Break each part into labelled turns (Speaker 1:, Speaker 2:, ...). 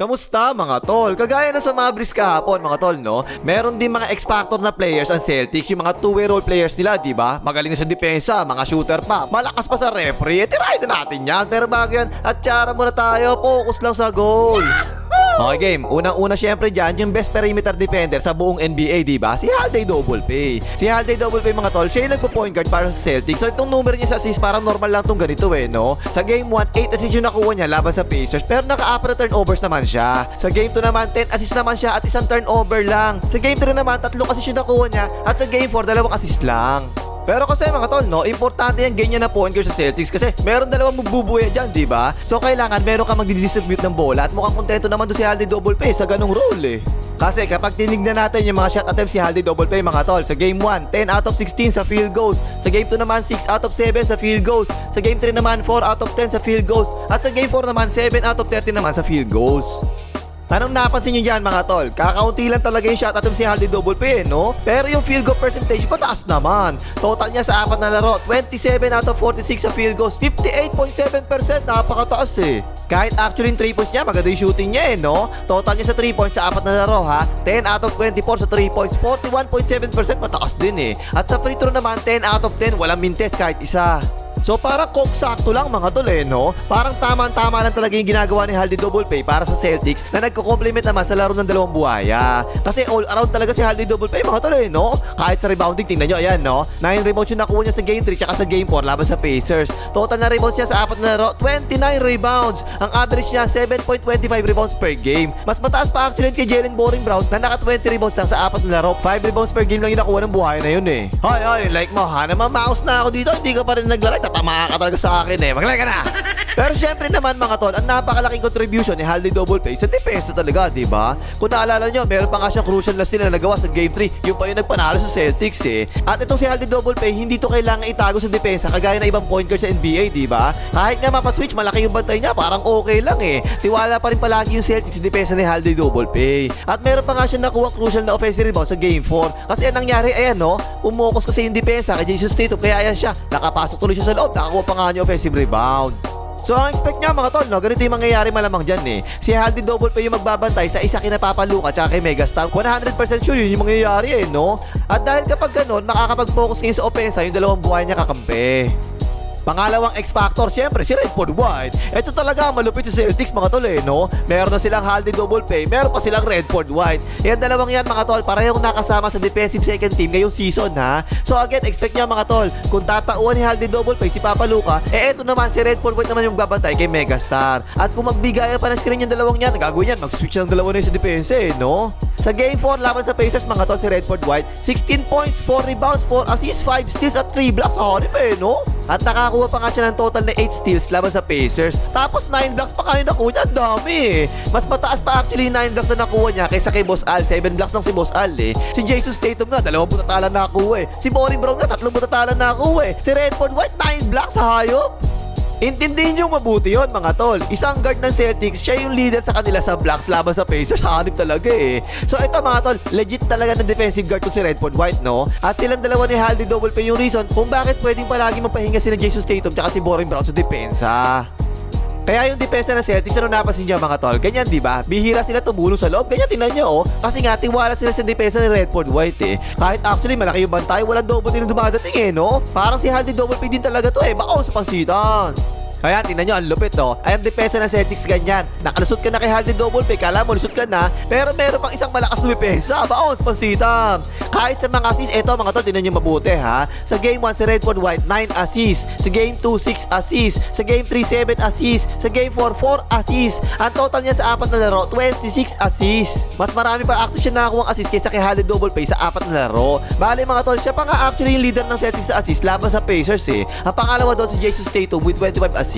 Speaker 1: Kamusta mga tol? Kagaya na sa Mavericks kahapon mga tol no, meron din mga X-Factor na players ang Celtics, yung mga two-way role players nila, di ba? Magaling na sa depensa, mga shooter pa, malakas pa sa referee, eh tirahin na natin yan. Pero bago yan, at tsara muna tayo, focus lang sa goal. Okay game, unang-una syempre dyan, yung best perimeter defender sa buong NBA, di ba? Si Halday Double Pay. Si Halday Double Pay mga tol, siya yung nagpo-point guard para sa Celtics. So itong numero niya sa assist, parang normal lang tong ganito eh, no? Sa game 1, 8 assist yung nakuha niya laban sa Pacers, pero naka-apat na turnovers naman siya. Sa game 2 naman, 10 assist naman siya at isang turnover lang. Sa game 3 naman, tatlong assist yung nakuha niya at sa game 4, dalawang assist lang. Pero kasi mga tol, no, importante yung ganyan na point guard sa Celtics kasi meron dalawang magbubuhay dyan, di ba? So kailangan meron ka magdidistribute ng bola at mukhang kontento naman doon si Haldy Double Pay sa ganung role eh. Kasi kapag tinignan natin yung mga shot attempts si Haldy Double Pay mga tol, sa game 1, 10 out of 16 sa field goals. Sa game 2 naman, 6 out of 7 sa field goals. Sa game 3 naman, 4 out of 10 sa field goals. At sa game 4 naman, 7 out of 13 naman sa field goals. Anong napansin nyo dyan mga tol? Kakaunti lang talaga yung shot attempt si Haldy Double P, eh, no? Pero yung field goal percentage pataas naman. Total niya sa apat na laro, 27 out of 46 sa field goals, 58.7%, napakataas eh. Kahit actually yung 3 points niya, maganda yung shooting niya eh, no? Total niya sa 3 points sa apat na laro ha, 10 out of 24 sa 3 points, 41.7% mataas din eh. At sa free throw naman, 10 out of 10, walang mintes kahit isa. So parang koksakto lang mga tol eh, no? Parang tama-tama lang talaga yung ginagawa ni Haldy Double Pay para sa Celtics na nagko-complement naman sa laro ng dalawang buhaya. Kasi all around talaga si Haldy Double Pay mga tol eh, no? Kahit sa rebounding, tingnan nyo, ayan, no? 9 rebounds yung nakuha niya sa game 3 tsaka sa game 4 laban sa Pacers. Total na rebounds niya sa apat na laro, 29 rebounds. Ang average niya, 7.25 rebounds per game. Mas mataas pa actually kay Jalen Boring Brown na naka 20 rebounds lang sa apat na laro. 5 rebounds per game lang yung nakuha ng buhaya na yun eh. Hoy, hoy, like mo ha, naman mouse na ako dito, hindi ka pa rin naglalike, tatama ka talaga sa akin eh. Mag-like ka na! Pero syempre naman mga tol, ang napakalaking contribution ni Haldy Double Pay sa depensa talaga, di ba? Kung naalala nyo, meron pa nga siyang crucial na sila na nagawa sa Game 3, yung pa yung nagpanalo sa Celtics eh. At itong si Haldy Double Pay, hindi to kailangan itago sa depensa kagaya na ibang point guard sa NBA, di ba? Kahit nga mapaswitch, malaki yung bantay niya, parang okay lang eh. Tiwala pa rin palagi yung Celtics sa depensa ni Haldy Double Pay. At meron pa nga siya nakuha crucial na offensive rebound sa Game 4. Kasi anong nangyari, ayan no, umokos kasi yung depensa kay Jesus Tatum, kaya ayan siya, nakapasok tuloy siya sa loob, nakakuha pa nga niya offensive rebound. So ang expect niya mga tol, no, ganito yung mangyayari malamang dyan eh. Si Haldy Double Pay yung magbabantay sa isa kinapapaluka tsaka kay Megastar. 100% sure yun yung mangyayari eh, no? At dahil kapag ganun, makakapag-focus ngayon sa opensa yung dalawang buhay niya kakampi. Pangalawang X-Factor, syempre si Redford White. Ito talaga malupit sa Celtics mga tol eh, no? Meron na silang Haldy Double Pay, meron pa silang Redford White. Yan dalawang yan mga tol, parehong nakasama sa defensive second team ngayong season ha. So again, expect nyo mga tol, kung tatauan ni Haldy Double Pay si Papa Luca, eh eto naman si Redford White naman yung babantay kay Megastar. At kung magbigayan pa ng screen yung dalawang yan, gagawin yan, mag-switch ng dalawa na sa depensa eh, no? Sa game 4 laban sa Pacers mga tol si Redford White, 16 points, 4 rebounds, 4 assists, 5 steals at 3 blocks. Sa harip eh, no? At nakakuha pa nga siya ng total na 8 steals laban sa Pacers. Tapos 9 blocks pa kaya nakuha niya. Dami eh. Mas mataas pa actually yung 9 blocks na nakuha niya kaysa kay Boss Al. 7 blocks lang si Boss Al eh. Si Jason Statham nga, dalawang butatala na nakuha eh. Si Boring Brown nga, tatlong butatala na nakuha eh. Si Redford White, 9 blocks sa hayop. Intindihin nyo mabuti yon mga tol. Isang guard ng Celtics, siya yung leader sa kanila sa blocks laban sa Pacers. Hanip talaga eh. So ito mga tol, legit talaga na defensive guard to si Redford White, no? At silang dalawa ni Haldy Double Pay yung reason kung bakit pwedeng palagi mapahinga si Jason Tatum at si Boring Brown sa depensa. Kaya yung depensa ng Celtics, ano napansin niyo mga tol? Ganyan, di ba? Bihira sila tumulong sa loob. Ganyan, tingnan niyo, oh. Kasi nga, tiwala sila sa depensa ni Redford White, eh. Kahit actually, malaki yung bantay, walang double din dumadating, eh, no? Parang si Haldy Double P din talaga to, eh. Baka sa pansitan. Kaya tingnan nyo, ang lupit to. Ay ang depensa ng Celtics ganyan. Nakalusot ka na kay Haldy Double Pay, kala mo lusot ka na, pero meron pang isang malakas na depensa. Baons, pansitam. Kahit sa mga assists, eto mga tol, tingnan nyo mabuti ha. Sa game 1, si Redford White, 9 assists. Sa game 2, 6 assists. Sa game 3, 7 assists. Sa game 4, 4 assists. Ang total niya sa apat na laro, 26 assists. Mas marami pa actually siya nakakuha assist kaysa kay Haldy Double Pay sa apat na laro. Bale mga tol, siya pa nga actually yung leader ng Celtics sa assist laban sa Pacers eh. Ang pangalawa doon si Jason Tatum with 25 assists.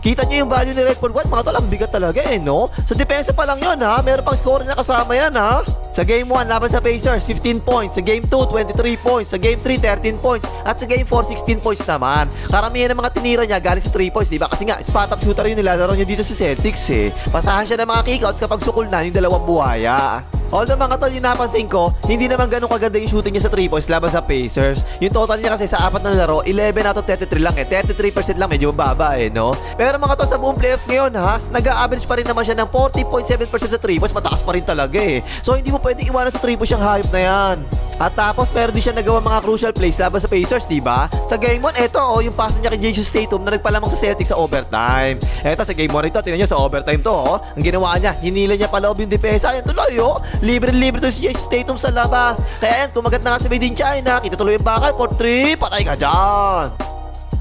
Speaker 1: Kita niyo yung value ni Redford White, mga tol, ang bigat talaga eh, no? Sa depensa pa lang yun ha, meron pang score na kasama yan ha. Sa game 1, laban sa Pacers, 15 points. Sa game 2, 23 points. Sa game 3, 13 points. At sa game 4, 16 points naman. Karamihan ng mga tinira niya galing sa 3 points, di ba? Kasi nga, spot up shooter yung nilalaro niya dito sa Celtics eh. Pasahan siya ng mga kickouts kapag sukul na yung dalawang buhaya. Although mga tol, yung napansin ko, hindi naman ganun kaganda yung shooting niya sa 3 points laban sa Pacers. Yung total niya kasi sa apat na laro, 11 out of 33 lang eh. 33% lang, medyo mababa eh, no? Pero mga tol, sa buong playoffs ngayon ha, nag-a-average pa rin naman siya ng 40.7% sa 3 points. Mataas pa rin talaga eh. So hindi mo pwedeng iwanan sa 3 points yung hype na yan. At tapos meron din siya nagawa mga crucial plays laban sa Pacers, di ba? Sa game 1, eto oh, yung pass niya kay Jason Tatum na nagpalamang sa Celtics sa overtime. Eto sa game 1 ito, tingnan niyo sa overtime to, oh. Ang ginawa niya, hinila niya paloob yung depensa. Ayan tuloy, oh. Libre-libre to si Jason Tatum sa labas. Kaya yan, kumagat na nga si Made in China. Kita tuloy yung bakal for 3. Patay ka dyan.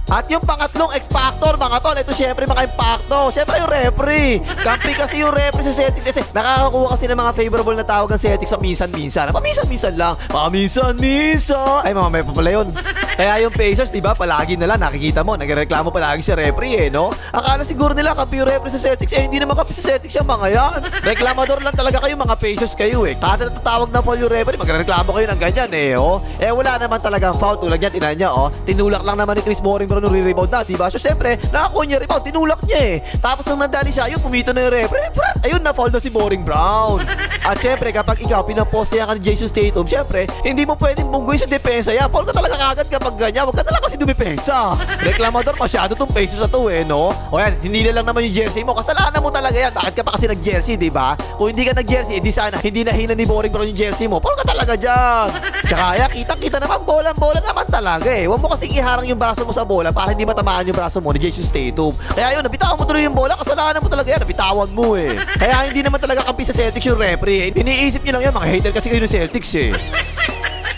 Speaker 1: At yung pangatlong X-Factor, mga tol, ito syempre mga impacto. Syempre yung referee. Kampi kasi yung referee sa Celtics. Kasi nakakakuha kasi ng mga favorable na tawag ang Celtics paminsan-minsan. Paminsan-minsan lang. Paminsan-minsan. Ay, mga may pa pala yun. Kaya yung Pacers, di ba, palagi na lang nakikita mo, nagreklamo palagi si referee eh, no? Akala siguro nila kampi yung referee sa Celtics, eh hindi naman kampi sa Celtics yung mga yan. Reklamador lang talaga kayo, mga Pacers kayo eh. Kada tatawag na foul yung referee, magreklamo kayo ng ganyan eh, oh. Eh wala naman talagang foul tulad yan, tinan niya, oh. Tinulak lang naman ni Chris Moring pero nung rebound na, di ba? So syempre, nakakuha niya rebound, tinulak niya eh. Tapos nung nadali siya, ayun, pumito na yung referee. Prat, ayun, na foul na si Boring Brown. At syempre, kapag ikaw pinapost yan ka ni Jason Tatum, syempre, hindi mo pwedeng bunggoy sa depensa yan. Foul ka talaga kagad kapag ganyan. Huwag ka talaga kasi dumipensa. Reklamador masyado tong pesos na to eh, no? O yan, hindi lang naman yung jersey mo. Kasalanan mo talaga yan. Bakit ka pa kasi nag-jersey, di ba? Kung hindi ka nag-jersey, edi sana hindi nahina ni Boring Brown yung jersey mo. Foul ka talaga dyan. Tsaka yan, kitang-kita naman, bolang-bola naman talaga eh. Huwag mo kasing iharang yung braso mo sa bola para hindi matamaan yung braso mo ni Jason Tatum. Kaya yun, nabitawan mo tuloy yung bola. Kasalanan mo talaga yan. Nabitawan mo eh. Kaya hindi naman talaga kampi sa Celtics yung referee. Eh. Iniisip nyo lang yan. Mga hater kasi kayo ng Celtics eh.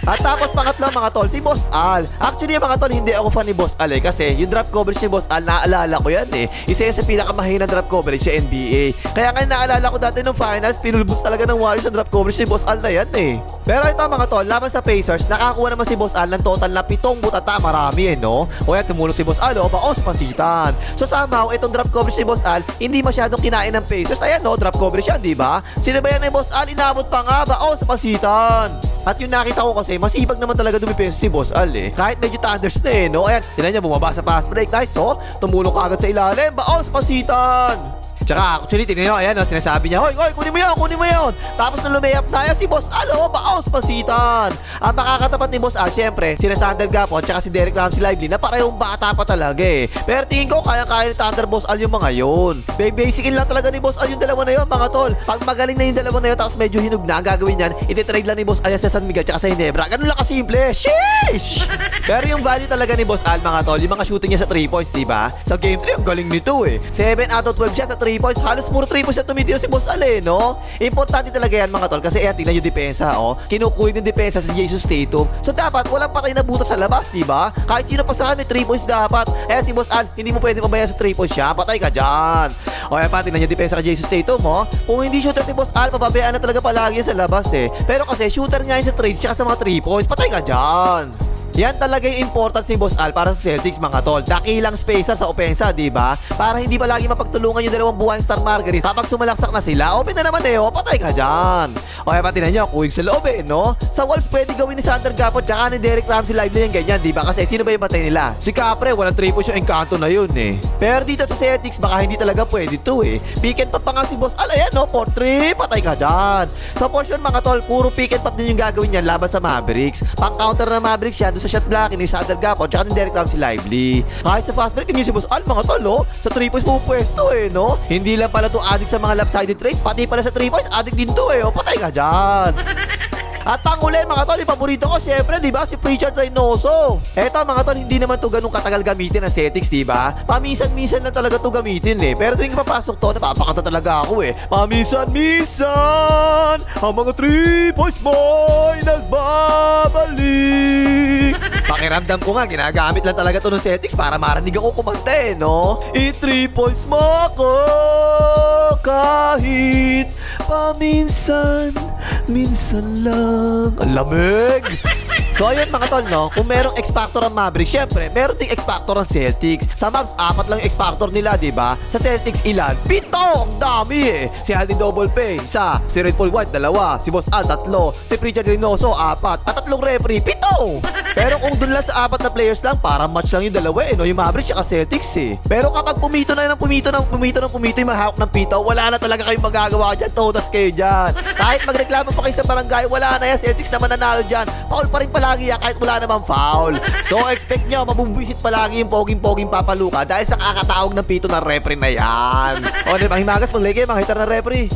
Speaker 1: At tapos pangatlo mga tol, si Boss Al. Actually mga tol, hindi ako fan ni Boss Al eh. Kasi yung drop coverage ni Boss Al, naalala ko yan eh. Isa yan sa pinakamahinang drop coverage sa NBA. Kaya nga naalala ko dati nung finals, pinulbos talaga ng Warriors sa drop coverage ni Boss Al na yan eh. Pero ito mga tol, laban sa Pacers, nakakuha naman si Boss Al ng total na pitong butata. Marami eh, no? O yan, tumulong si Boss Al, o baos pasitan. So somehow, itong drop coverage ni Boss Al, hindi masyadong kinain ng Pacers. Ayan no, drop coverage yan, di ba? Sinabayan ni Boss Al, inabot pa nga, baos pasitan. At yung nakita ko kasi, masipag naman talaga dumipensa si Boss Al eh. Kahit medyo thunders na eh, no? Ayan, tinan niya, bumaba sa fast break. Nice, oh. Tumulong ka agad sa ilalim. Baos, pasitan! Tsaka actually, tingnan nyo, ayan, no, sinasabi niya, Hoy, hoy, kunin mo yun, kunin mo yun. Tapos nung lumayap na yan, si Boss Al, oh, baos, pasitan. Ang makakatapat ni Boss Al, syempre, sina Sander Gapon, tsaka si Derek Ramsey Lively, na parehong bata pa talaga eh. Pero tingin ko, kaya-kaya ni Thunder Boss Al yung mga yun. Ba- Basicin lang talaga ni Boss Al yung dalawa na yun, mga tol. Pag magaling na yung dalawa na yun, tapos medyo hinog na, ang gagawin yan, ititrade lang ni Boss Al sa San Miguel, tsaka sa Hinebra. Ganun lang kasimple. Sheesh! Pero yung value talaga ni Boss Al, mga tol, yung mga shooting niya sa 3 points, di ba? Sa game 3, ang galing nito eh. 7 out of 12 siya sa 3 points, halos puro 3 points na tumitira si Boss Al eh, no? Importante talaga yan, mga tol, kasi ayan, tingnan yung depensa, oh. Kinukuha yung depensa si Jesus Tatum. So dapat, walang patay na butas sa labas, di ba? Kahit sino pa sa amin, 3 points dapat. Eh, si Boss Al, hindi mo pwede pabayaan sa 3 points siya, patay ka dyan. O yan pa, tingnan yung depensa kay Jesus Tatum, oh. Kung hindi shooter si Boss Al, pababayaan na talaga palagi sa labas eh. Pero kasi, shooter nga yan sa trade, tsaka sa mga 3 points, patay ka dyan. Yan talaga yung important si Boss Al para sa Celtics mga tol. Dakilang spacer sa opensa, di ba? Para hindi palagi mapagtulungan yung dalawang buhay star Margaret. Kapag sumalaksak na sila, open na naman eh, oh, patay ka dyan. O kaya pati na nyo, kuwig sa loob eh, no? Sa Wolves pwede gawin ni Sander Gapot tsaka ni Derek Ramsey live na yung ganyan, di ba? Kasi sino ba yung patay nila? Si Capre, walang triples yung encanto na yun eh. Pero dito sa Celtics, baka hindi talaga pwede to eh. Pick and pa nga si Boss Al, ayan no, for 3, patay ka dyan. Sa portion mga tol, puro pick and din yung gagawin niyan laban sa Mavericks. Pang counter na Mavericks siya doon sa shot block ni Sander Gapon tsaka ni Derek Ramsey Lively. Kahit sa fast break, tingin si Boss Al, mga tol, oh. Sa 3 points pupwesto eh, no? Hindi lang pala to addict sa mga lopsided trades, pati pala sa 3 points, addict din to eh, oh. Patay ka dyan. At panghuli mga tol, yung paborito ko syempre, 'di ba, si Pritchard Reynoso. Eto mga tol, hindi naman to ganun katagal gamitin ng settings, 'di ba? Paminsan-minsan lang talaga to gamitin eh. Pero tuwing papasok to, napapakata talaga ako eh. Paminsan-minsan, ang mga three points boy nagbabalik. Pakiramdam ko nga, ginagamit lang talaga to ng settings para marinig ako kumanta no? Points mo ako kahit paminsan, minsan lang. Ang lamig! So ayun mga tol, no? Kung merong X-Factor ang Mavericks, syempre, meron ding X-Factor ang Celtics. Sa Mavs, apat lang X-Factor nila, di ba? Sa Celtics, ilan? Pito! Ang dami eh! Si Aldi Double Pay, isa. Si Red Paul White, dalawa. Si Boss Al, tatlo. Si Pritchard Reynoso, apat. At tatlong referee, pito! Pero kung dun lang sa apat na players lang, parang match lang yung dalawa eh, no? Yung Mavericks at Celtics eh. Pero kapag pumito na ng pumito ng pumito ng pumito yung mahawak ng pito, wala na talaga kayong magagawa dyan. Todas kayo dyan. Kahit magreklamo pa kayo sa barangay, wala na yan. Celtics naman nanalo dyan. Foul pa rin palagi yan kahit wala namang foul. So expect nyo, mabubwisit palagi yung poging-poging papaluka dahil sa kakatawag ng pito ng referee na yan. O, di ba, himagas, mag-leke, mga hitar na referee.